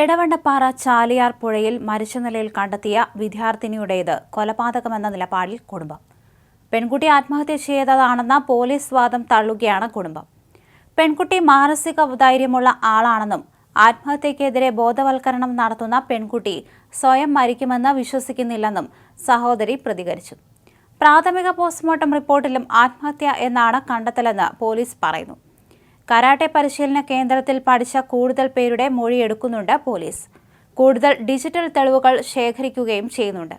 എടവണ്ണപ്പാറ ചാലിയാർ പുഴയിൽ മരിച്ച നിലയിൽ കണ്ടെത്തിയ വിദ്യാർത്ഥിനിയുടേത് കൊലപാതകമെന്ന നിലപാടിൽ കുടുംബം. പെൺകുട്ടി ആത്മഹത്യ ചെയ്തതാണെന്ന പോലീസ് വാദം തള്ളുകയാണ് കുടുംബം. പെൺകുട്ടി മാനസിക ധൈര്യമുള്ള ആളാണെന്നും ആത്മഹത്യക്കെതിരെ ബോധവൽക്കരണം നടത്തുന്ന പെൺകുട്ടി സ്വയം മരിക്കുമെന്ന് വിശ്വസിക്കുന്നില്ലെന്നും സഹോദരി പ്രതികരിച്ചു. പ്രാഥമിക പോസ്റ്റ്മോർട്ടം റിപ്പോർട്ടിലും ആത്മഹത്യ എന്നാണ് കണ്ടെത്തലെന്ന് പോലീസ് പറയുന്നു. കരാട്ടെ പരിശീലന കേന്ദ്രത്തിൽ പഠിച്ച കൂടുതൽ പേരുടെ മൊഴിയെടുക്കുന്നുണ്ട് പോലീസ്. കൂടുതൽ ഡിജിറ്റൽ തെളിവുകൾ ശേഖരിക്കുകയും ചെയ്യുന്നുണ്ട്.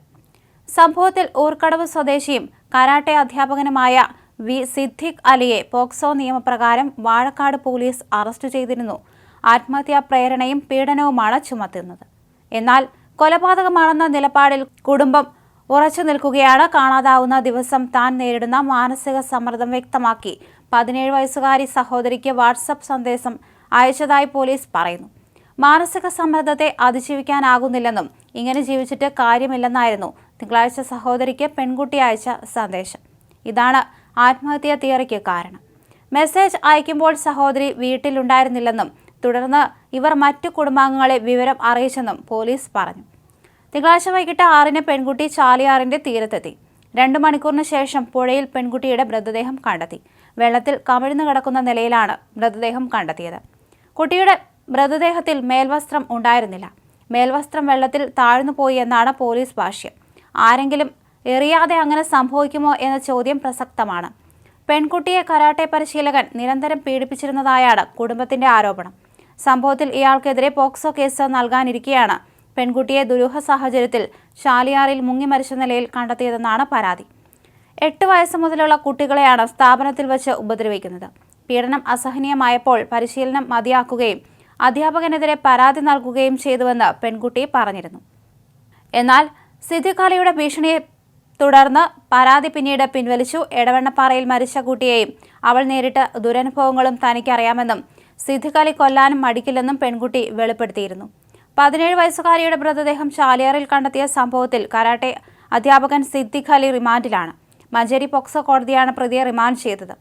സംഭവത്തിൽ ഊർക്കടവ് സ്വദേശിയും കരാട്ടെ അധ്യാപകനുമായ വി. സിദ്ദിഖ് അലിയെ പോക്സോ നിയമപ്രകാരം വാഴക്കാട് പോലീസ് അറസ്റ്റ് ചെയ്തിരുന്നു. ആത്മഹത്യാ പ്രേരണയും പീഡനവുമാണ് ചുമത്തുന്നത്. എന്നാൽ കൊലപാതകമാണെന്ന നിലപാടിൽ കുടുംബം ഉറച്ചു നിൽക്കുകയാണ് കാണാതാവുന്ന ദിവസം താൻ നേരിടുന്ന മാനസിക സമ്മർദ്ദം വ്യക്തമാക്കി പതിനേഴ് വയസ്സുകാരി സഹോദരിക്ക് വാട്സപ്പ് സന്ദേശം അയച്ചതായി പോലീസ് പറയുന്നു. മാനസിക സമ്മർദ്ദത്തെ അതിജീവിക്കാനാകുന്നില്ലെന്നും ഇങ്ങനെ ജീവിച്ചിട്ട് കാര്യമില്ലെന്നായിരുന്നു തിങ്കളാഴ്ച സഹോദരിക്ക് പെൺകുട്ടി അയച്ച സന്ദേശം. ഇതാണ് ആത്മഹത്യാ തിയറിക്ക് കാരണം. മെസ്സേജ് അയക്കുമ്പോൾ സഹോദരി വീട്ടിലുണ്ടായിരുന്നില്ലെന്നും തുടർന്ന് ഇവർ മറ്റു കുടുംബാംഗങ്ങളെ വിവരം അറിയിച്ചെന്നും പോലീസ് പറഞ്ഞു. തിങ്കളാഴ്ച വൈകിട്ട് ആറിന് പെൺകുട്ടി ചാലിയാറിന്റെ തീരത്തെത്തി. രണ്ടു മണിക്കൂറിന് ശേഷം പുഴയിൽ പെൺകുട്ടിയുടെ മൃതദേഹം കണ്ടെത്തി. വെള്ളത്തിൽ കമിഴ്ന്നു കിടക്കുന്ന നിലയിലാണ് മൃതദേഹം കണ്ടെത്തിയത്. കുട്ടിയുടെ മൃതദേഹത്തിൽ മേൽവസ്ത്രം ഉണ്ടായിരുന്നില്ല. മേൽവസ്ത്രം വെള്ളത്തിൽ താഴ്ന്നു പോയി എന്നാണ് പോലീസ് ഭാഷ്യം. ആരെങ്കിലും എറിയാതെ അങ്ങനെ സംഭവിക്കുമോ എന്ന ചോദ്യം പ്രസക്തമാണ്. പെൺകുട്ടിയെ കരാട്ടെ പരിശീലകൻ നിരന്തരം പീഡിപ്പിച്ചിരുന്നതായാണ് കുടുംബത്തിന്റെ ആരോപണം. സംഭവത്തിൽ ഇയാൾക്കെതിരെ പോക്സോ കേസ് നൽകാനിരിക്കെയാണ് പെൺകുട്ടിയെ ദുരൂഹ സാഹചര്യത്തിൽ ശാലിയാറിൽ മുങ്ങിമരിച്ച നിലയിൽ കണ്ടെത്തിയതെന്നാണ് പരാതി. എട്ട് വയസ്സ് മുതലുള്ള കുട്ടികളെയാണ് സ്ഥാപനത്തിൽ വച്ച് ഉപദ്രവിക്കുന്നത്. പീഡനം അസഹനീയമായപ്പോൾ പരിശീലനം മതിയാക്കുകയും അധ്യാപകനെതിരെ പരാതി നൽകുകയും ചെയ്തുവെന്ന് പെൺകുട്ടി പറഞ്ഞിരുന്നു. എന്നാൽ സിദ്ധിഖാലിയുടെ ഭീഷണിയെ തുടർന്ന് പരാതി പിന്നീട് പിൻവലിച്ചു. എടവണ്ണപ്പാറയിൽ മരിച്ച കുട്ടിയെയും അവൾ നേരിട്ട ദുരനുഭവങ്ങളും തനിക്കറിയാമെന്നും സിദ്ധിഖാലി കൊല്ലാനും മടിക്കില്ലെന്നും പെൺകുട്ടി വെളിപ്പെടുത്തിയിരുന്നു. പതിനേഴ് വയസ്സുകാരിയുടെ മൃതദേഹം ചാലിയാറിൽ കണ്ടെത്തിയ സംഭവത്തിൽ കരാട്ടെ അധ്യാപകൻ സിദ്ദിഖ് അലി റിമാൻഡിലാണ്. മഞ്ചേരി പോക്സോ കോടതിയാണ് പ്രതിയെ റിമാൻഡ് ചെയ്തത്.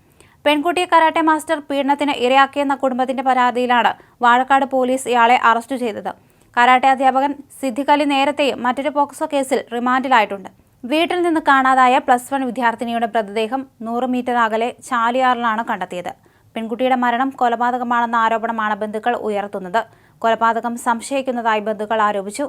പെൺകുട്ടിയെ കരാട്ടെ മാസ്റ്റർ പീഡനത്തിന് ഇരയാക്കിയെന്ന കുടുംബത്തിന്റെ പരാതിയിലാണ് വാഴക്കാട് പോലീസ് ഇയാളെ അറസ്റ്റ് ചെയ്തത്. കരാട്ടെ അധ്യാപകൻ സിദ്ദിഖ് അലി നേരത്തെയും മറ്റൊരു പോക്സോ കേസിൽ റിമാൻഡിലായിട്ടുണ്ട്. വീട്ടിൽ നിന്ന് കാണാതായ പ്ലസ് വൺ വിദ്യാർത്ഥിനിയുടെ മൃതദേഹം നൂറ് മീറ്റർ അകലെ ചാലിയാറിലാണ് കണ്ടെത്തിയത്. പെൺകുട്ടിയുടെ മരണം കൊലപാതകമാണെന്ന ആരോപണമാണ് ബന്ധുക്കൾ ഉയർത്തുന്നത്. കൊലപാതകം സംശയിക്കുന്നതായി ബന്ധുക്കൾ ആരോപിച്ചു